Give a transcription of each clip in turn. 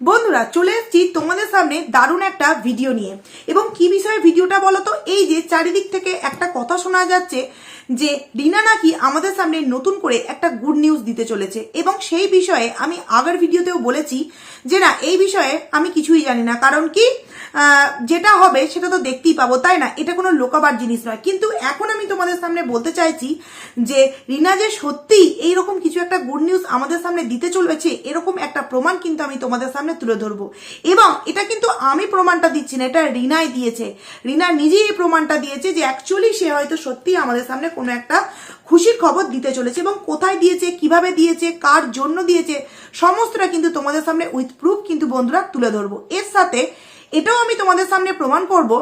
বন্ধুরা, চলে এসেছি তোমাদের সামনে দারুণ একটা ভিডিও নিয়ে। এবং কি বিষয়ে ভিডিওটা বলো তো? এই যে চারিদিক থেকে একটা কথা শোনা যাচ্ছে যে রিনা নাকি আমাদের সামনে নতুন করে একটা গুড নিউজ দিতে চলেছে। এবং সেই বিষয়ে আমি আগের ভিডিওতেও বলেছি যে না, এই বিষয়ে আমি কিছুই জানি না। কারণ কি যেটা হবে সেটা তো দেখতেই পাবো, তাই না? এটা কোনো লোকাবার জিনিস নয়। কিন্তু এখন আমি তোমাদের সামনে বলতে চাইছি যে রিনা যে সত্যিই এইরকম কিছু একটা গুড নিউজ আমাদের সামনে দিতে চলেছে, এরকম একটা প্রমাণ কিন্তু আমি তোমাদের সামনে তুলে ধরবো। এবং এটা কিন্তু আমি প্রমাণটা দিচ্ছি না, এটা রিনাই দিয়েছে। রিনা নিজেই এই প্রমাণটা দিয়েছে যে অ্যাকচুয়ালি সে হয়তো সত্যি আমাদের সামনে কোনো একটা খুশির খবর দিতে চলেছে এবং কোথায় দিয়েছে, কীভাবে দিয়েছে, কার জন্য দিয়েছে, সমস্তটা কিন্তু তোমাদের সামনে উইথ প্রুফ কিন্তু বন্ধুরা তুলে ধরবো। এর সাথে এটাও আমি তোমাদের সামনে প্রমাণ করব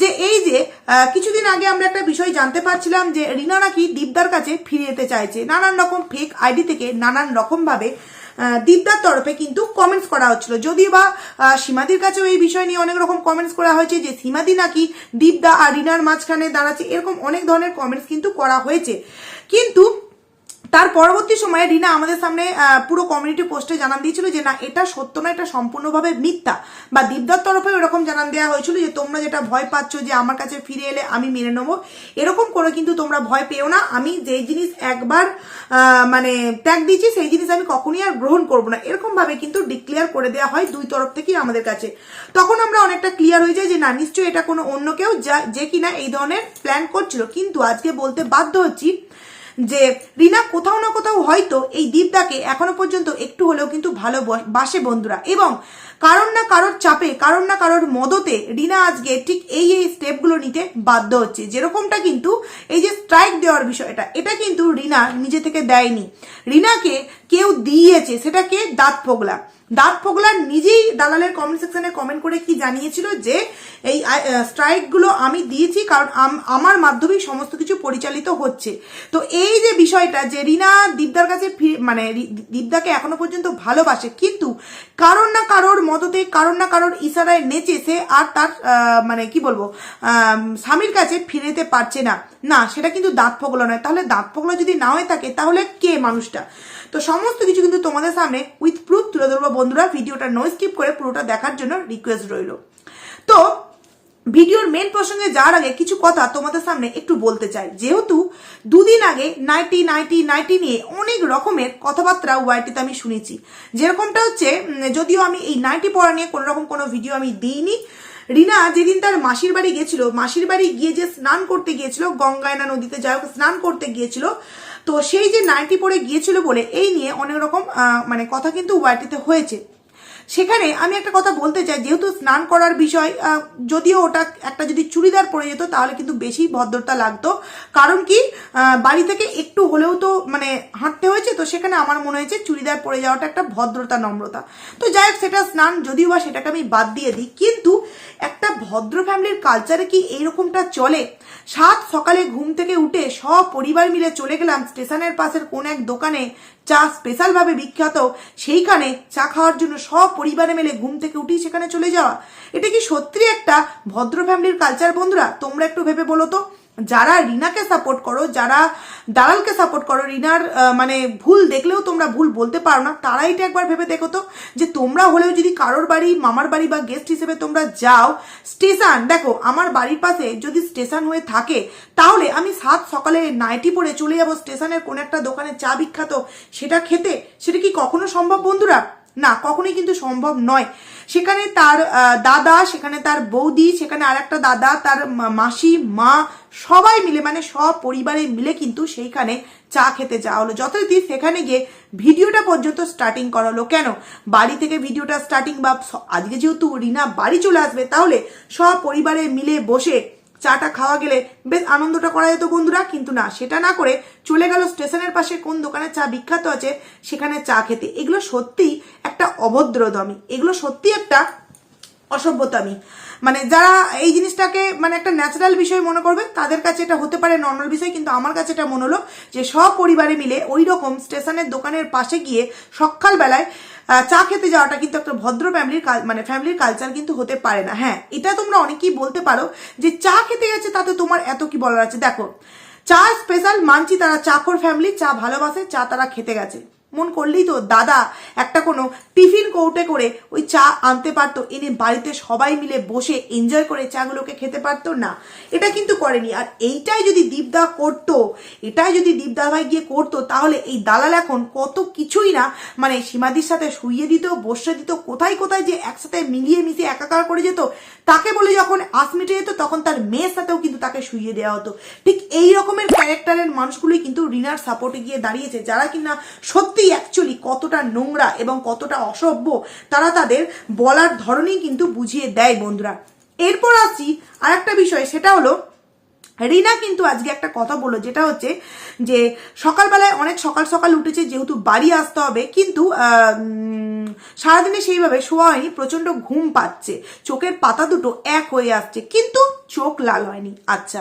যে এই যে কিছুদিন আগে আমরা একটা বিষয় জানতে পারছিলাম যে রিনা নাকি দীপদার কাছে ফিরে যেতে চাইছে। নানান রকম ফেক আইডি থেকে নানান রকম দীপদার তরফে কিন্তু কমেন্টস করা হচ্ছিল। যদিও বা সীমাদির কাছেও এই বিষয় নিয়ে অনেক রকম কমেন্টস করা হয়েছে যে সীমাদি নাকি দীপদা আর রিনার মাঝখানে দাঁড়াচ্ছে, এরকম অনেক ধরনের কমেন্টস কিন্তু করা হয়েছে। কিন্তু তার পরবর্তী সময়ে রিনা আমাদের সামনে পুরো কমিউনিটি পোস্টে জানান দিয়েছিল যে, না, এটা সত্য না এটা সম্পূর্ণভাবে মিথ্যা। বা দীপদার তরফে এরকম জানান দেওয়া হয়েছিল যে, তোমরা যেটা ভয় পাচ্ছ যে, আমার কাছে ফিরে এলে আমি মেনে নেব। এরকম করে কিন্তু তোমরা ভয় পেও না। আমি যেই জিনিস একবার মানে ত্যাগ দিয়েছি, সেই জিনিস আমি কখনই আর গ্রহণ করব না। এরকম ভাবে কিন্তু ডিক্লেয়ার করে দেওয়া হয় দুই তরফ থেকেই আমাদের কাছে। তখন আমরা অনেকটা ক্লিয়ার হয়ে যাই যে, না, নিশ্চয়ই এটা কোনো অন্য কেউ যা- যে কিনা এই ধরনের প্ল্যান করছিল। কিন্তু আজকে বলতে বাধ্য হচ্ছি যে রিনা কোথাও না কোথাও হয়তো এই দীপদাকে এখনও পর্যন্ত একটু হলেও কিন্তু ভালো বাসে বন্ধুরা। এবং কারণ না কারোর চাপে কারণ না কারোর মদতে রিনা আজকে ঠিক এই এই স্টেপগুলো নিতে বাধ্য হচ্ছে। যেরকমটা কিন্তু এই যে স্ট্রাইক দেওয়ার বিষয়টা, এটা কিন্তু রিনা নিজে থেকে দেয়নি। রিনাকে কেউ দিয়েছে, সেটাকে দাঁত ফোগলা দাঁত ফোগলা নিজেই দালালের কমেন্ট সেকশনে কমেন্ট করে কি জানিয়েছিল যে এই স্ট্রাইকগুলো আমি দিয়েছি কারণ আম- আমার মাধ্যমেই সমস্ত কিছু পরিচালিত হচ্ছে। তো এই যে বিষয়টা যে রিনা দীপদার কাছে মানে দীপদাকে এখনও পর্যন্ত ভালোবাসে, কিন্তু কারোর না কারোর মদতে, কারোর না কারোর ইশারায় নেচে সে আর তার মানে কি বলব স্বামীর কাছে ফিরে যেতে পারছে না। না, সেটা কিন্তু দাঁত ফোগলা নয়। তাহলে দাঁত ফোগলা যদি না হয়ে থাকে, তাহলে কে মানুষটা? তো সমস্ত কিছু কিন্তু তোমাদের সামনে উইথ প্রুফ তুলে ধরবো বন্ধুরা, ভিডিওটা নো স্কিপ করে পুরোটা দেখার জন্য রিকোয়েস্ট রইল। তো, ভিডিওর মেন প্রসঙ্গে যাওয়ার আগে কিছু কথা তোমাদের সামনে একটু বলতে চাই। যেহেতু দুদিন আগে নাইটি নাইটি নাইটি নিয়ে অনেক রকমের কথাবার্তা ওয়াইটিতে আমি শুনেছি। যেরকমটা হচ্ছে যদিও আমি এই নাইটি পড়া নিয়ে কোনো রকম কোনো ভিডিও আমি দিইনি, রিনা যেদিন তার মাসির বাড়ি গেছিল, মাসির বাড়ি গিয়ে যে স্নান করতে গিয়েছিল গঙ্গায়না নদীতে যাই হোক, স্নান করতে গিয়েছিল তো সেই যে নাইটি পরে গিয়েছিল বলে, এই নিয়ে অনেক রকম মানে কথা কিন্তু ওয়াইটিতে হয়েছে। সেখানে আমি একটা কথা বলতে চাই, যেহেতু স্নান করার বিষয় যদিও ওটা একটা যদি চুড়িদার পরে যেত, তাহলে কিন্তু বেশি ভদ্রতা লাগতো। কারণ কি বাড়ি থেকে একটু হলেও তো মানে হাঁটতে হয়েছে, তো সেখানে আমার মনে হয়েছে চুড়িদার পরে যাওয়াটা একটা ভদ্রতা, নম্রতা। তো যাই হোক, সেটা স্নান যদিও বা সেটাকে আমি বাদ দিয়ে দিই, কিন্তু একটা ভদ্র ফ্যামিলির কালচারে কি এইরকমটা চলে? সাত সকালে ঘুম থেকে উঠে সব পরিবার মিলে চলে গেলাম স্টেশনের পাশের কোন এক দোকানে চা স্পেশালভাবে বিখ্যাত, সেইখানে চা খাওয়ার জন্য সব পরিবারে মেলে ঘুম থেকে উঠেই সেখানে চলে যাওয়া। এটা কি সত্যি একটা ভদ্র ফ্যামিলির কালচার বন্ধুরা? তোমরা একটু ভেবে বলো তো। যারা রিনাকে সাপোর্ট করো, যারা দালালকে সাপোর্ট করো, রিনার মানে ভুল দেখলেও তোমরা ভুল বলতে পারো না। তারা এটা একবার ভেবে দেখো তো, যে তোমরা হলেও যদি কারোর বাড়ি, মামার বাড়ি বা গেস্ট হিসেবে তোমরা যাও, স্টেশন, দেখো, আমার বাড়ির পাশে যদি স্টেশন হয়ে থাকে, তাহলে আমি সাত সকালে নাইটি পরে চলে যাব স্টেশনের কোন একটা দোকানে চা বিখ্যাত, সেটা খেতে, সেটা কি কখনো সম্ভব বন্ধুরা? না, কখনোই কিন্তু সম্ভব নয়। সেখানে তার দাদা, সেখানে তার বৌদি, সেখানে আর একটা দাদা, তার মাসি, মা সবাই মিলে মানে সব পরিবারে মিলে কিন্তু সেইখানে চা খেতে যাওয়া হলো। যথারীতি সেখানে গিয়ে ভিডিওটা পর্যন্ত স্টার্টিং করা হলো কেন? বাড়ি থেকে ভিডিওটা স্টার্টিং বা আজকে যেহেতু রিনা বাড়ি চলে আসবে, তাহলে সব পরিবারে মিলে বসে চাটা খাওয়া গেলে বেশ আনন্দটা করা যেত বন্ধুরা, কিন্তু না, সেটা না করে চলে গেল স্টেশনের পাশে, কোন দোকানে চা বিখ্যাত আছে, সেখানে চা খেতে। এগুলো সত্যিই একটা অভদ্রদমি এগুলো সত্যি একটা অসভ্যতামি মানে যারা এই জিনিসটাকে মানে একটা ন্যাচারাল বিষয় মনে করবে, তাদের কাছে এটা হতে পারে নর্মাল বিষয়, কিন্তু আমার কাছে এটা মনে হলো যে সব পরিবারে মিলে ওই রকম স্টেশনের দোকানের পাশে গিয়ে সকালবেলায় চা খেতে যাওয়াটা কিন্তু একটা ভদ্র ফ্যামিলির মানে ফ্যামিলির কালচার কিন্তু হতে পারে না। হ্যাঁ এটা তোমরা অনেকেই বলতে পারো যে চা খেতে গেছে তাতে তোমার এত কি বলার আছে? দেখো, চা স্পেশাল মানছি তারা চাকর ফ্যামিলি চা ভালোবাসে, চা তারা খেতে গেছে। মন করলেই তো দাদা একটা কোনো টিফিন কৌটে করে ওই চা আনতে পারতো। এনে বাড়িতে সবাই মিলে বসে এনজয় করে চাগুলোকে খেতে পারতো না। এটা কিন্তু করেনি। আর এইটাই যদি দীপদা করতো, এটাই যদি দীপদা ভাই গিয়ে করতো, তাহলে এই দালাল এখন কত কিছুই না মানে সীমাদির সাথে শুইয়ে দিত বসে দিত, কোথায় কোথায় যে একসাথে মিলিয়ে মিশিয়ে একাকার করে যেত, তাকে বলে যখন আস মিটে যেত, তখন তার মেয়ের সাথেও কিন্তু তাকে শুইয়ে দেওয়া হতো। ঠিক এই রকমের ক্যারেক্টারের মানুষগুলোই কিন্তু রিনার সাপোর্টে গিয়ে দাঁড়িয়েছে, যারা কিনা সত্যি অ্যাকচুয়ালি কতটা নোংরা এবং কতটা অসভ্য, তারা তাদের বলার ধরনেই কিন্তু বুঝিয়ে দেয় বন্ধুরা। এরপর আসছি আর একটা বিষয়, সেটা হলো, রিনা কিন্তু আজকে একটা কথা বলল, যেটা হচ্ছে যে সকালবেলায় অনেক সকাল সকাল উঠেছে যেহেতু বাড়ি আসতে হবে, কিন্তু সারাদিনে সেইভাবে শোয়া হয়নি প্রচণ্ড ঘুম পাচ্ছে, চোখের পাতা দুটো এক হয়ে আসছে, কিন্তু চোখ লাল হয়নি। আচ্ছা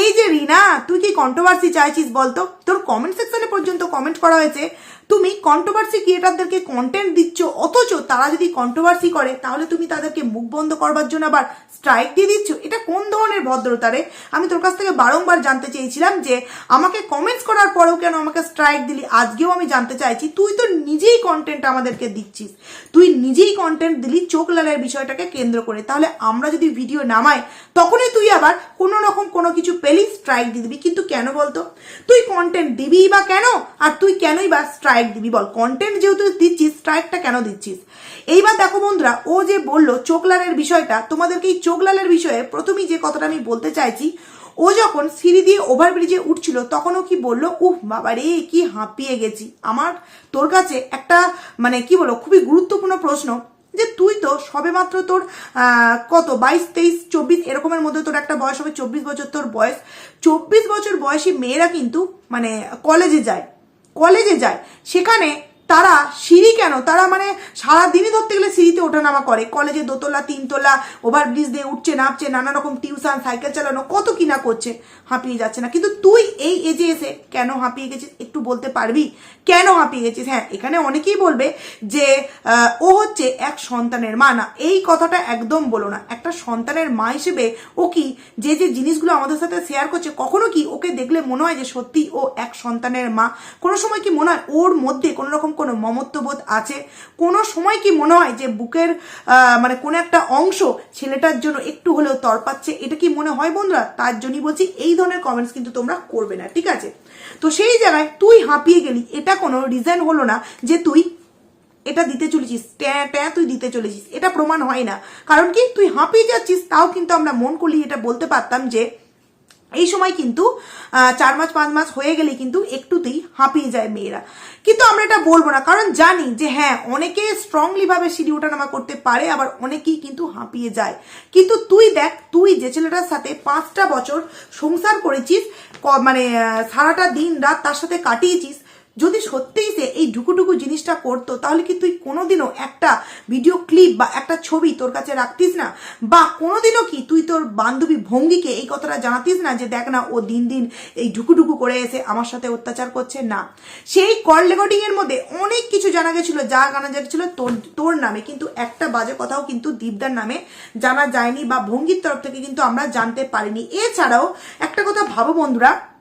এই যে রিনা, তুই কি কন্ট্রোভার্সি চাইছিস বলতো? তোর কমেন্ট সেকশনে পর্যন্ত কমেন্ট করা হয়েছে তুমি কন্ট্রোভার্সি ক্রিয়েটারদেরকে কন্টেন্ট দিচ্ছ, অথচ তারা যদি কন্ট্রোভার্সি করে, তাহলে তুমি তাদেরকে মুখ বন্ধ করবার জন্য আবার স্ট্রাইক দিয়ে দিচ্ছ? এটা কোন ধরনের ভদ্রতা রে? আমি তোর কাছ থেকে বারংবার জানতে চেয়েছিলাম যে, আমাকে কমেন্টস করার পরেও কেন আমাকে স্ট্রাইক দিলি? আজকেও আমি জানতে চাইছি, তুই তো নিজেই কন্টেন্ট আমাদেরকে দিচ্ছিস। তুই নিজেই কন্টেন্ট দিলি চোখ লালের বিষয়টাকে কেন্দ্র করে। তাহলে আমরা যদি ভিডিও নামাই, তখনই তুই আবার কোনো রকম কোনো কিছু পেলি স্ট্রাইক দিয়ে দিবি। কিন্তু কেন বলতো? তুই কন্টেন্ট দিবি বা কেন? আর তুই কেনই বা স্ট্রাইক দিবি বল। কন্টেন্ট যেহেতু দিচ্ছিস স্ট্রাইকটা কেন দিচ্ছিস? এইবার দেখো বন্ধুরা, ও যে বলল চোখলালের বিষয়টা, তোমাদেরকে এই চোখলালের বিষয়ে প্রথমেই যে কথাটা আমি বলতে চাইছি, ও যখন সিঁড়ি দিয়ে ওভারব্রিজে উঠছিল, তখন ও কি বলল, উহ বাবা রে কি হাঁপিয়ে গেছি। আমার, তোর কাছে একটা মানে কি বলো খুবই গুরুত্বপূর্ণ প্রশ্ন, যে তুই তো সবেমাত্র তোর কত, বাইশ, তেইশ, চব্বিশ, এরকমের মধ্যে তোর একটা বয়স হবে, চব্বিশ বছর তোর বয়স। চব্বিশ বছর বয়সী মেয়েরা কিন্তু মানে কলেজে যায়। কলেজে যায়। সেখানে তারা সিঁড়ি কেন? তারা মানে সারাদিনই ধরতে গেলে সিঁড়িতে ওঠানামা করে। কলেজে দোতলা, তিনতলা, ওভারব্রিজ দিয়ে উঠছে, নামছে নানা রকম টিউশন, সাইকেল চালানো, কত কিনা করছে, হাঁপিয়ে যাচ্ছে না। কিন্তু তুই এই এজে এসে কেন হাঁপিয়ে গেছিস? একটু বলতে পারবি? কেন হাঁপিয়ে গেছিস? হ্যাঁ এখানে অনেকেই বলবে যে ও হচ্ছে এক সন্তানের মা। না, এই কথাটা একদম বলো না। একটা সন্তানের মা হিসেবে ও কি যে যে জিনিসগুলো আমাদের সাথে শেয়ার করছে, কখনো কি ওকে দেখলে মনে হয় যে সত্যি ও এক সন্তানের মা? কোনো সময় কি মনে হয় ওর মধ্যে কোনো রকম কোনো মমত্ববোধ আছে? কোনো সময় কি মনে হয় যে বুকের মানে কোনো একটা অংশ ছেলেটার জন্য একটু হলেও তরপাচ্ছে এটা কি মনে হয় বন্ধুরা? তার জন্যই বলছি এই ধরনের কমেন্টস কিন্তু তোমরা করবে না, ঠিক আছে? তো সেই জায়গায় তুই হাঁপিয়ে গেলি, এটা কোনো রিজন হলো না যে তুই এটা দিতে চলেছিস, ট্যাঁ ট্যাঁ তুই দিতে চলেছিস। এটা প্রমাণ হয় না। কারণ কি? তুই হাঁপিয়ে যাচ্ছিস, তাও কিন্তু আমরা মন করলি এটা বলতে পারতাম যে এই সময় কিন্তু চার মাস, পাঁচ মাস হয়ে গেলে কিন্তু একটুতেই হাঁপিয়ে যায় মেয়েরা। কিন্তু আমরা এটা বলব না, কারণ জানি যে হ্যাঁ অনেকে স্ট্রংলি ভাবে সিঁড়ি ওঠানামা করতে পারে, আবার অনেকেই কিন্তু হাঁপিয়ে যায়। কিন্তু তুই দেখ, তুই যে ছেলেটার সাথে পাঁচটা বছর সংসার করেছিস মানে সারাটা দিন রাত তার সাথে কাটিয়েছিস যদি সত্যিই সে এই ঢুকুঢুকু জিনিসটা করতো, তাহলে কি তুই কোনোদিনও একটা ভিডিও ক্লিপ বা একটা ছবি তোর কাছে রাখতিস না? বা কোনোদিনও কি তুই তোর বান্ধবী ভঙ্গিকে এই কথাটা জানাতিস না যে দেখ না, ও দিন দিন এই ঢুকুঢুকু করে এসে আমার সাথে অত্যাচার করছে? না। সেই কল রেকর্ডিং এর মধ্যে অনেক কিছু জানা গেছিল, যা জানা গেছিল তোর তোর নামে। কিন্তু একটা বাজে কথাও কিন্তু দীপদার নামে জানা যায়নি বা ভঙ্গির তরফ থেকে কিন্তু আমরা জানতে পারিনি। এছাড়াও একটা কথা ভাবো বন্ধুরা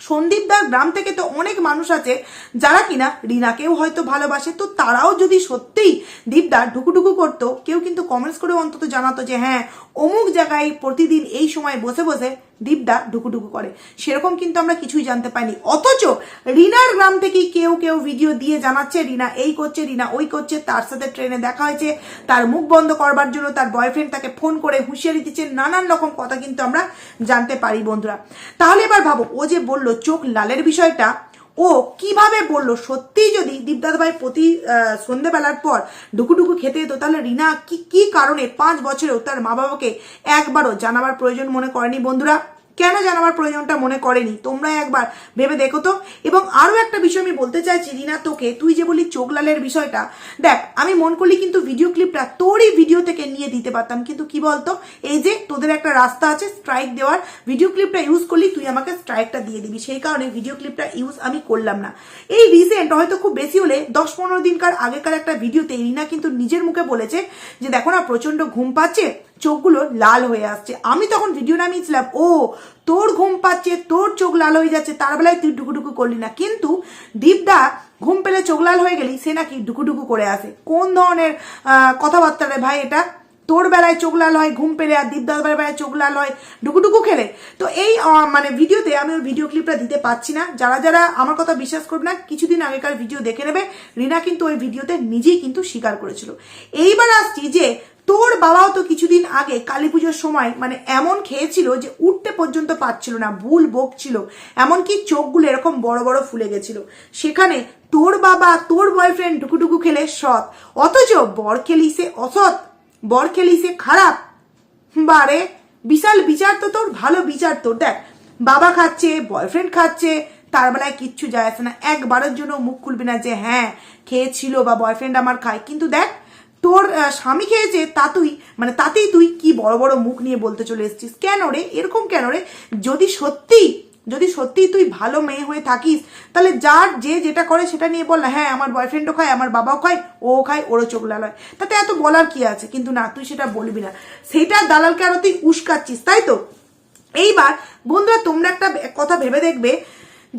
সন্দীপদার গ্রাম থেকে তো অনেক মানুষ আছে, যারা কিনা রিনাকেও হয়তো ভালোবাসে, তো তারাও যদি সত্যিই দীপদার ঢুকুঢুকু করতো, কেউ কিন্তু কমেন্টস করে অন্তত জানাতো যে হ্যাঁ অমুক জায়গায় প্রতিদিন এই সময় বসে বসে দীপদা ঢুকুঢুকু করে। সেরকম কিন্তু আমরা কিছুই জানতে পাইনি। অথচ রিনার গ্রাম থেকেই কেউ কেউ ভিডিও দিয়ে জানাচ্ছে, রিনা এই করছে, রিনা ওই করছে, তার সাথে ট্রেনে দেখা হয়েছে, তার মুখ বন্ধ করবার জন্য তার বয়ফ্রেন্ড তাকে ফোন করে হুঁশিয়ারি দিচ্ছে, নানান রকম কথা কিন্তু আমরা জানতে পারি বন্ধুরা। তাহলে এবার ভাবো, ও যে বলল চোখ লালের বিষয়টা ও কীভাবে বলল? সত্যিই যদি দীপদাদ ভাই প্রতি সন্ধেবেলার পর ডুকুডুকু খেতে যেত, তাহলে রিনা কি কি কারণে পাঁচ বছরেও তার মা বাবাকে একবারও জানাবার প্রয়োজন মনে করেনি বন্ধুরা? কেন জানাবার প্রয়োজনটা মনে করেনি? তোমরা একবার ভেবে দেখো তো। এবং আরও একটা বিষয় আমি বলতে চাইছি, রিনা, তোকে, তুই যে বলি চোখ লালের বিষয়টা, দেখ, আমি মন করলি কিন্তু ভিডিও ক্লিপটা তোরই ভিডিও থেকে নিয়ে দিতে পারতাম। কিন্তু কি বলতো, এই যে তোদের একটা রাস্তা আছে স্ট্রাইক দেওয়ার ভিডিও ক্লিপটা ইউজ করলি, তুই আমাকে স্ট্রাইকটা দিয়ে দিবি। সেই কারণে ভিডিও ক্লিপটা ইউজ আমি করলাম না। এই রিসেন্ট হয়তো খুব বেশি হলে দশ পনেরো দিনকার আগেকার একটা ভিডিওতে রিনা কিন্তু নিজের মুখে বলেছে যে, দেখো না প্রচণ্ড ঘুম পাচ্ছে চোখগুলো লাল হয়ে আসছে। আমি তখন ভিডিও নামিয়েছিলাম, ও, তোর ঘুম পাচ্ছে, তোর চোখ লাল হয়ে যাচ্ছে, তার বেলায় তুই ডুকুডুকু করলি না। কিন্তু দীপদা ঘুম পেলে চোখ লাল হয়ে গেলি, সে নাকি ডুকুডুকু করে আসে। কোন ধরনের কথাবার্তা রে ভাই এটা? তোর বেলায় চোখ লাল হয়, ঘুম পেলে আর দীপদাদার বেলায় চোখ লাল হয়, ডুকুডুকু খেলে। তো এই মানে ভিডিওতে আমি ওই ভিডিও ক্লিপটা দিতে পারছি না। যারা যারা আমার কথা বিশ্বাস করবে না, কিছুদিন আগেকার ভিডিও দেখে নেবে। রিনা কিন্তু ওই ভিডিওতে নিজেই কিন্তু স্বীকার করেছিল। এইবার আসছি যে তোর বাবাও তো কিছুদিন আগে কালী পুজোর সময় মানে এমন খেয়েছিল যে উঠতে পর্যন্ত পারছিল না, ভুল বকছিল। এমনকি চোখগুলো এরকম বড় বড় ফুলে গেছিল। সেখানে তোর বাবা, তোর বয়ফ্রেন্ড ডুকুডুকু খেলে সৎ। অথচ বর খেলি সে অসৎ, বর খেলি সে খারাপ। বারে বিশাল বিচার তো তোর, ভালো বিচার তোর। দেখ, বাবা খাচ্ছে বয়ফ্রেন্ড খাচ্ছে, তার বেলায় কিচ্ছু যায় আসে না। একবারের জন্য মুখ খুলবি না যে হ্যাঁ খেয়েছিল বা বয়ফ্রেন্ড আমার খায়। কিন্তু দেখ তোর স্বামী খেয়েছে, তা তুই মানে তাতেই তুই কি বড় বড় মুখ নিয়ে বলতে চলে এসেছিস? কেন রে? এরকম কেন রে? যদি সত্যি যদি সত্যি তুই ভালো মেয়ে হয়ে থাকিস, তাহলে যার যে যেটা করে সেটা নিয়ে বল হ্যাঁ আমার বয়ফ্রেন্ডও খায়, আমার বাবাও খায় ও খায়, ওরও চোখ লাল হয়। তাতে এত বলার কি আছে? কিন্তু না, তুই সেটা বলবি না। সেটা দালালকে আরও তুই উস্কাচ্ছিস, তাই তো? এইবার বন্ধুরা, তোমরা একটা কথা ভেবে দেখবে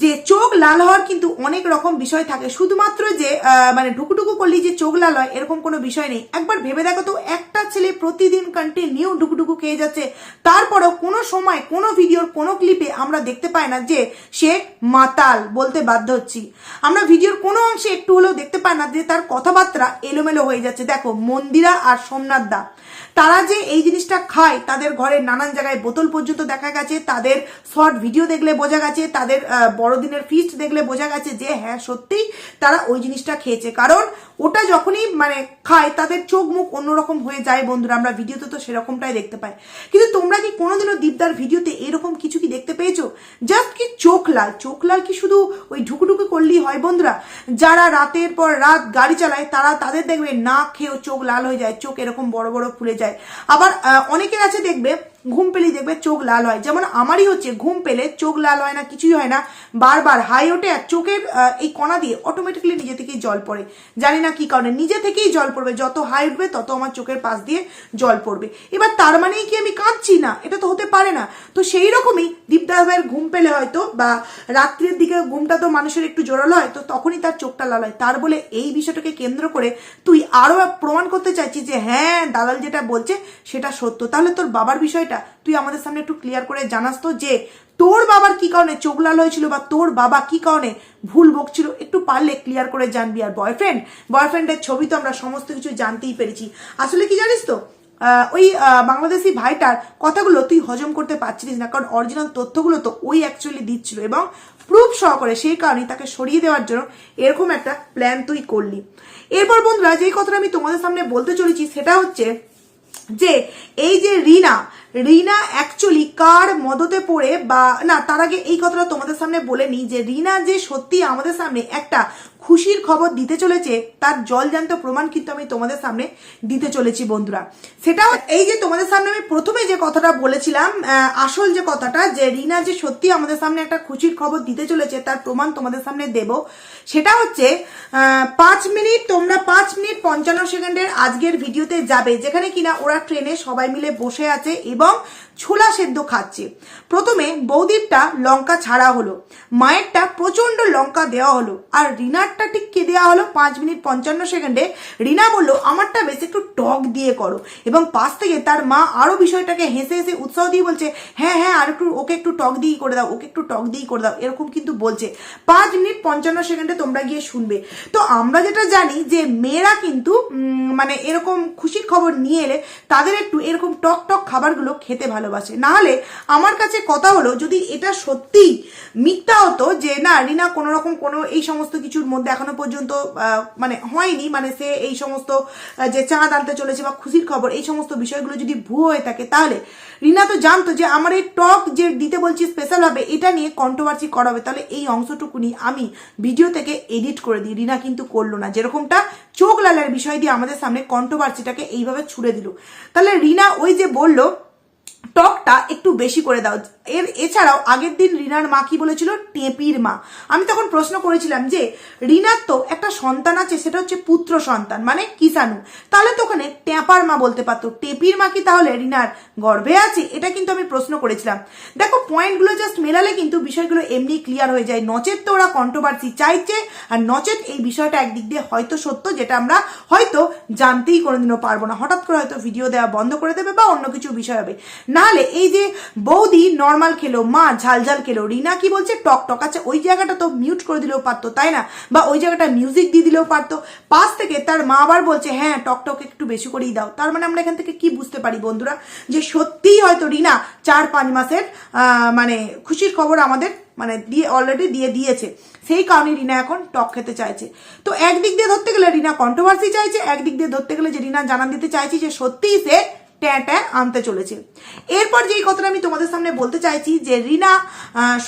যে চোখ লাল হওয়ার কিন্তু অনেক রকম বিষয় থাকে। শুধুমাত্র যে মানে ঢুকুটুকু করলেই যে চোখ লাল হয় এরকম কোনো বিষয় নেই। একবার ভেবে দেখো তো একটা ছেলে প্রতিদিন কন্টিনিউ ঢুকুটুকু খেয়ে যাচ্ছে। তারপরেও কোনো সময় কোনো ভিডিওর কোনো ক্লিপে আমরা দেখতে পাই না যে সে মাতাল বলতে বাধ্য হচ্ছি। আমরা ভিডিওর কোনো অংশে একটু হলেও দেখতে পাই না যে তার কথাবার্তা এলোমেলো হয়ে যাচ্ছে। দেখো মন্দিরা আর সোমনাথ দা তারা যে এই জিনিসটা খায় তাদের ঘরে নানান জায়গায় বোতল পর্যন্ত দেখা গেছে তাদের শর্ট ভিডিও দেখলে বোঝা গেছে তাদের আহ, বড়দিনের ফিস্ট দেখলে বোঝা গেছে যে হ্যাঁ সত্যিই তারা ওই জিনিসটা খেয়েছে। কারণ ওটা যখনই মানে খায়, তাদের চোখ মুখ অন্যরকম হয়ে যায় বন্ধুরা। আমরা ভিডিওতে তো সেরকমটাই দেখতে পাই। কিন্তু তোমরা কি কোনোদিনও দীপদার ভিডিওতে এরকম কিছু কি দেখতে পেয়েছ? জাস্ট কি চোখ লাল? চোখ লাল কি শুধু ওই ঢুকুঢুকু করলেই হয় বন্ধুরা? যারা রাতের পর রাত গাড়ি চালায়, তারা তাদের দেখবে না খেয়েও চোখ লাল হয়ে যায়, চোখ এরকম বড় বড় ফুলে যায়। আবার অনেকের আছে দেখবে ঘুম পেলেই দেখবে চোখ লাল হয়। যেমন আমারই হচ্ছে ঘুম পেলে চোখ লাল হয় না, কিছুই হয় না। বারবার হাই ওঠে আর চোখের এই কণা দিয়ে অটোমেটিক্যালি নিজে থেকেই জল পড়ে। জানি না কি কারণে নিজে থেকেই জল পড়বে। যত হাই উঠবে, তত আমার চোখের পাশ দিয়ে জল পড়বে। এবার তার মানেই কি আমি কাঁদছি না? এটা তো হতে পারে না। তো সেই রকমই দীপদাস ভাইয়ের ঘুম পেলে হয়তো বা রাত্রির দিকে ঘুমটা তো মানুষের একটু জোরালো হয়, তো তখনই তার চোখটা লাল হয়। তার বলে এই বিষয়টাকে কেন্দ্র করে তুই আরও প্রমাণ করতে চাইছিস যে হ্যাঁ দালাল যেটা বলছে সেটা সত্য। তাহলে তোর বাবার বিষয়টা তুই আমাদের সামনে একটু ক্লিয়ার করে জানাস তো যে তোর বাবার কি কারণে চোখ লাল হয়েছিল বা তোর বাবা কি কারণে ভুল বকছিল? একটু পারলে ক্লিয়ার করে জানবি। আর বয়ফ্রেন্ড বয়ফ্রেন্ডের ছবি তো আমরা সমস্ত কিছু জানতেই পেরেছি। আসলে কি জানিস তো ওই বাংলাদেশি ভাইটার কথাগুলো তুই হজম করতে পারছিলিস না, কারণ অরিজিনাল তথ্যগুলো তো ওই অ্যাকচুয়ালি দিচ্ছিল এবং প্রুফ সহকারে সেই কারণে তাকে সরিয়ে দেওয়ার জন্য এরকম একটা প্ল্যান তুই করলি। এরপর বন্ধুরা, যেই কথাটা আমি তোমাদের সামনে বলতে চলেছি সেটা হচ্ছে যে এই যে রিনা রিনা অ্যাকচুয়ালি কার মদতে পড়ে বা, না, তার আগে এই কথাটা তোমাদের সামনে বলে নিই যে রিনা যে সত্যি আমাদের সামনে একটা খুশির খবর দিতে চলেছে, তার জলজান্ত প্রমাণ কিন্তু আমি তোমাদের সামনে দিতে চলেছি বন্ধুরা। সেটাও এই যে তোমাদের সামনে আমি প্রথমে যে কথাটা বলেছিলাম আসল যে কথাটা, যে রিনা যে সত্যি আমাদের সামনে একটা খুশির খবর দিতে চলেছে, তার প্রমাণ তোমাদের সামনে দেব, সেটা হচ্ছে পাঁচ মিনিট, তোমরা পাঁচ মিনিট পঞ্চান্ন সেকেন্ডের আজকের ভিডিওতে যাবে, যেখানে কিনা ওরা ট্রেনে সবাই মিলে বসে আছে এবং ছোলা সেদ্ধ খাচ্ছে। প্রথমে বৌদিরটা লঙ্কা ছাড়া হলো। মায়েরটা প্রচণ্ড লঙ্কা দেওয়া হলো। আর রিনারটা ঠিক কে দেওয়া হলো? পাঁচ মিনিট পঞ্চান্ন সেকেন্ডে রিনা বলল, আমারটা বেশ একটু টক দিয়ে করো। এবং পাশ থেকে তার মা আরও বিষয়টাকে হেসে হেসে উৎসাহ দিয়ে বলছে হ্যাঁ হ্যাঁ আর একটু, ওকে একটু টক দিয়েই করে দাও, ওকে একটু টক দিয়েই করে দাও। এরকম কিন্তু বলছে। পাঁচ মিনিট পঞ্চান্ন সেকেন্ডে তোমরা গিয়ে শুনবে। তো আমরা যেটা জানি যে মেয়েরা কিন্তু মানে এরকম খুশির খবর নিয়ে এলে তাদের একটু এরকম টক টক খাবারগুলো খেতে ভালোবাসে। না হলে আমার কাছে কথা হলো, যদি এটা সত্যি মিথ্যা হতো যে, না, রিনা কোনো রকম কোনো এই সমস্ত কিছুর মধ্যে এখনও পর্যন্ত মানে হয়নি মানে সে এই সমস্ত যে চাঁদ আনতে চলেছে বা খুশির খবর, এই সমস্ত বিষয়গুলো যদি ভুয়ো হয়ে থাকে, তাহলে রিনা তো জানতো যে আমার এই টক যে দিতে বলছি স্পেশাল হবে এটা নিয়ে কন্ট্রোভার্সি করা হবে তাহলে এই অংশটুকুনি আমি ভিডিও থেকে এডিট করে দিই। রিনা কিন্তু করল না। যেরকমটা চোখ লালের বিষয় দিয়ে আমাদের সামনে কন্ট্রোভার্সিটাকে এইভাবে ছুড়ে দিল। তাহলে রিনা ওই যে বলল টকটা একটু বেশি করে দাও। এর এছাড়াও আগের দিন রিনার মা কি বলেছিল? টেপির মা। আমি তখন প্রশ্ন করেছিলাম যে, রিনার তো একটা সন্তান আছে, সেটা হচ্ছে পুত্র সন্তান মানে কিষানু তাহলে তো ওখানে ট্যাপার মা বলতে পারতো। টেপির মা কি তাহলে রিনার গর্ভে আছে? এটা কিন্তু আমি প্রশ্ন করেছিলাম। দেখো, পয়েন্টগুলো জাস্ট মেলালে কিন্তু বিষয়গুলো এমনি ক্লিয়ার হয়ে যায়। নচেত তো ওরা কন্ট্রোভার্সি চাইছে, আর নচেত এই বিষয়টা একদিক দিয়ে হয়তো সত্য, যেটা আমরা হয়তো জানতেই কোনোদিনও পারব না। হঠাৎ করে হয়তো ভিডিও দেওয়া বন্ধ করে দেবে বা অন্য কিছু বিষয় হবে। নাহলে এই যে বৌদি নর্মাল খেলো, মা ঝাল ঝাল খেলো, রিনা কি বলছে, টক টক আচ্ছা ওই জায়গাটা তো মিউট করে দিলেও পারতো, তাই না? বা ওই জায়গাটা মিউজিক দিয়ে দিলেও পারতো। পাশ থেকে তার মা আবার বলছে হ্যাঁ টক টক একটু বেশি করেই দাও। তার মানে আমরা এখান থেকে কি বুঝতে পারি বন্ধুরা? যে সত্যিই হয়তো রিনা চার পাঁচ মাসের মানে খুশির খবর আমাদের মানে দিয়ে অলরেডি দিয়ে দিয়েছে। সেই কারণে রিনা এখন টক খেতে চাইছে। তো একদিক দিয়ে ধরতে গেলে রিনা কন্ট্রোভার্সি চাইছে, একদিক দিয়ে ধরতে গেলে যে রিনা জানান দিতে চাইছে যে সত্যিই সে ট্যাঁ ট্যাঁ আনতে চলেছে। এরপর যেই কথাটা আমি তোমাদের সামনে বলতে চাইছি যে, রিনা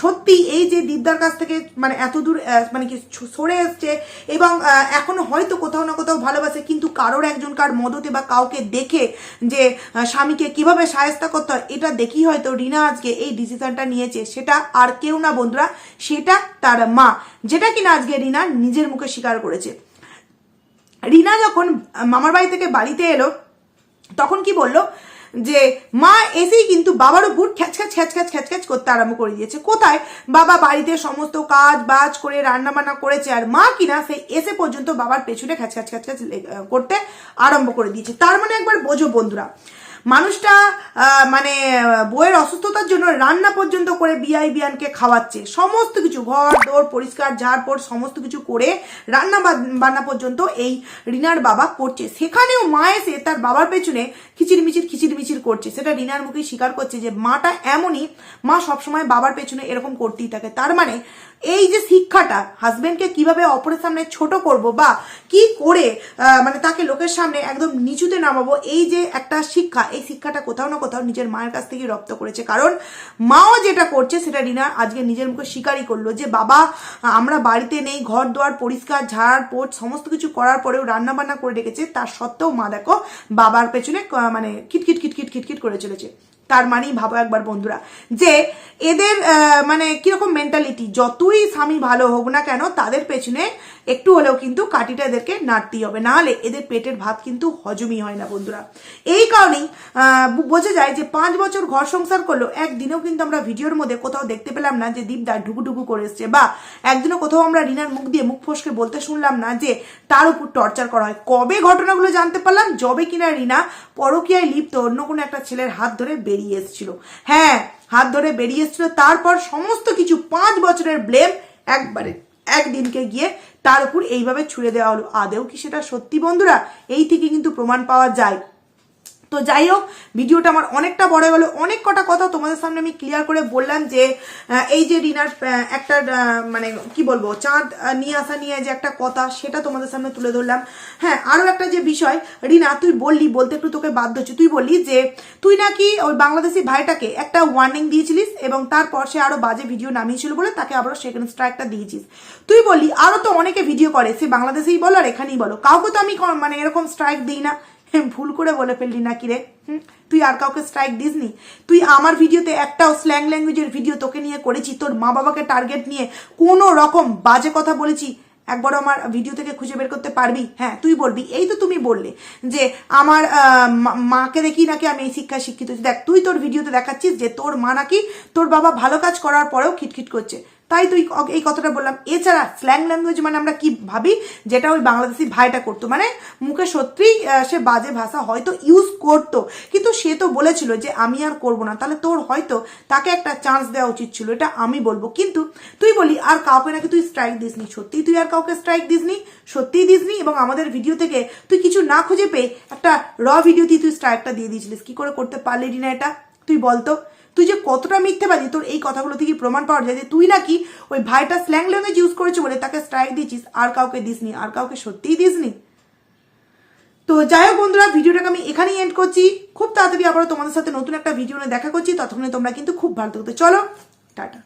সত্যি এই যে দীপদার কাছ থেকে মানে এত দূর মানে কি সরে এসছে এবং এখনও হয়তো কোথাও না কোথাও ভালোবাসে, কিন্তু কারোর একজন কার মদতে বা কাউকে দেখে যে স্বামীকে কীভাবে সায়স্তা করতে হয়, এটা দেখি হয়তো রিনা আজকে এই ডিসিশনটা নিয়েছে। সেটা আর কেউ না বন্ধুরা, সেটা তার মা, যেটা কিনা আজকে রিনা নিজের মুখে স্বীকার করেছে। রিনা যখন মামার বাড়ি থেকে বাড়িতে এলো তখন কি বলল? যে মা এসেই কিন্তু বাবার উপর খ্যাচ খ্যাচ খ্যাচ খ্যাচ খ্যাচ খ্যাচ করতে আরম্ভ করে দিয়েছে। কোথায়? বাবা বাড়িতে সমস্ত কাজ বাজ করে রান্না বান্না করেছে আর মা কিনা সেই এসে পর্যন্ত বাবার পেছনে খ্যাচ খ্যাচ খ্যাচ খ্যাচ করতে আরম্ভ করে দিয়েছে। তার মানে একবার বোঝো বন্ধুরা মানুষটা মানে বইয়ের অসুস্থতার জন্য রান্না পর্যন্ত করে বিআই বিয়ানকে খাওয়াচ্ছে। সমস্ত কিছু, ঘর, দোর, পরিষ্কার ঝাড়পোড় সমস্ত কিছু করে রান্না বান্না পর্যন্ত এই রিনার বাবা করছে। সেখানেও মা এসে তার বাবার পেছনে খিচির মিচির খিচির মিচির করছে। সেটা রিনার মুখেই স্বীকার করছে যে, মাটা এমনই, মা সবসময় বাবার পেছনে এরকম করতেই থাকে। তার মানে এই যে শিক্ষাটা হাজবেন্ডকে কীভাবে অপরের সামনে ছোট করব বা কি করে মানে তাকে লোকের সামনে একদম নিচুতে নামাবো, এই যে একটা শিক্ষা, এই শিক্ষাটা কোথাও না কোথাও নিজের মায়ের কাছ থেকে রপ্ত করেছে। কারণ মাও যেটা করছে সেটা রিনা আজকে নিজের মুখে স্বীকারই করল যে, বাবা, আমরা বাড়িতে নেই ঘর দোয়ার পরিষ্কার, ঝাড় পোট সমস্ত কিছু করার পরেও রান্না বান্না করে রেখেছে, তার সত্ত্বেও মা দেখো বাবার পেছনে মানে খিটখিট খিটখিট খিটখিট করে চলেছে। তার মানেই ভাবো একবার বন্ধুরা, যে এদের মানে কীরকম মেন্টালিটি যতই স্বামী ভালো হোক না কেন, তাদের পেছনে একটু হলেও কিন্তু কাটিটা এদেরকে নাড়তেই হবে। নাহলে এদের পেটের ভাত কিন্তু হজমই হয় না বন্ধুরা। এই কারণেই বোঝা যায় যে পাঁচ বছর ঘর সংসার করল, একদিনেও কিন্তু আমরা ভিডিওর মধ্যে কোথাও দেখতে পেলাম না যে দীপদা ঢুকুঢুকু করে এসছে বা একদিনও কোথাও আমরা রিনার মুখ দিয়ে মুখ ফসকে বলতে শুনলাম না যে তার উপর টর্চার করা হয়। কবে ঘটনাগুলো জানতে পারলাম? যবে কিনা রিনা পরকীয়ায় লিপ্ত অন্য কোনো একটা ছেলের হাত ধরে বেরিয়ে এসেছিল। হ্যাঁ হাত ধরে বেরিয়ে এসেছিল। তারপর সমস্ত কিছু পাঁচ বছরের ব্লেম একবারে। একদিনকে গিয়ে তার উপর এইভাবে ছুড়ে দেওয়া হলো। আদেও কি সেটা সত্যি বন্ধুরা? এই থেকে কিন্তু প্রমাণ পাওয়া যায়। তো যাই হোক, ভিডিওটা আমার অনেকটা বড় গেলো। অনেক কটা কথা তোমাদের সামনে আমি ক্লিয়ার করে বললাম যে এই যে রিনার একটা মানে কি বলব, চাঁদ নিয়ে আসা নিয়ে যে একটা কথা, সেটা তোমাদের সামনে তুলে ধরলাম। হ্যাঁ আরও একটা যে বিষয়, রিনা, তুই বললি, বলতে একটু তোকে বাধ্য হচ্ছে। তুই বললি যে, তুই নাকি ওই বাংলাদেশি ভাইটাকে একটা ওয়ার্নিং দিয়েছিলিস এবং তারপর সে আরও বাজে ভিডিও নামিয়েছিল বলে তাকে আবারও সেকেন্ড স্ট্রাইকটা দিয়েছিস। তুই বললি আরও তো অনেকে ভিডিও করে, সে বাংলাদেশেই বলো আর এখানেই বলো। কাউকে তো আমি মানে এরকম স্ট্রাইক দিই না। ভুল করে বলে ফেললি নাকি রে? তুই আর কাউকে স্ট্রাইক দিসনি? তুই আমার ভিডিওতে একটাও স্ল্যাং ল্যাঙ্গুয়েজের ভিডিও তোকে নিয়ে করেছি, তোর মা বাবাকে টার্গেট নিয়ে কোনো রকম বাজে কথা বলেছি। একবারও আমার ভিডিও থেকে খুঁজে বের করতে পারবি? হ্যাঁ তুই বলবি। এই তো তুমি বললে যে আমার মাকে দেখি নাকি আমি এই শিক্ষায় শিক্ষিত দেখ, তুই তোর ভিডিওতে দেখাচ্ছিস যে তোর মা নাকি তোর বাবা ভালো কাজ করার পরেও খিটখিট করছে। তাই তুই এই কথাটা বললাম। এছাড়া স্ল্যাং ল্যাঙ্গুয়েজ মানে আমরা কি ভাবি? যেটা ওই বাংলাদেশি ভাইটা করতো। মানে মুখে সত্যিই সে বাজে ভাষা হয়তো ইউজ করতো। কিন্তু সে তো বলেছিল যে আমি আর করব না। তাহলে তোর হয়তো তাকে একটা চান্স দেওয়া উচিত ছিল। এটা আমি বলব। কিন্তু তুই বলি, আর কাউকে নাকি তুই স্ট্রাইক দিসনি? সত্যিই তুই আর কাউকে স্ট্রাইক দিসনি? সত্যিই দিসনি? এবং আমাদের ভিডিও থেকে তুই কিছু না খুঁজে পেয়ে একটা র ভিডিও দিয়ে তুই স্ট্রাইকটা দিয়ে দিয়েছিলিস। কি করে করতে পারলি না এটা? তুই বলতো তুই যে কতটা মিথ্যেবাদী, তোর এই কথাগুলো থেকে প্রমাণ পাওয়া যায় যে তুই নাকি ওই ভাইটা স্ল্যাং ল্যাঙ্গুয়েজ ইউজ করেছে বলে তাকে স্ট্রাইক দিয়েছিস আর কাউকে দিসনি আর কাউকে সত্যিই দিসনি তো যাই হোক বন্ধুরা, ভিডিওটাকে আমি এখানেই এন্ড করছি। খুব তাড়াতাড়ি আবারও তোমাদের সাথে নতুন একটা ভিডিও নিয়ে দেখা করছি, ততক্ষণে তোমরা কিন্তু খুব ভালো থাকতে চলো, টাটা।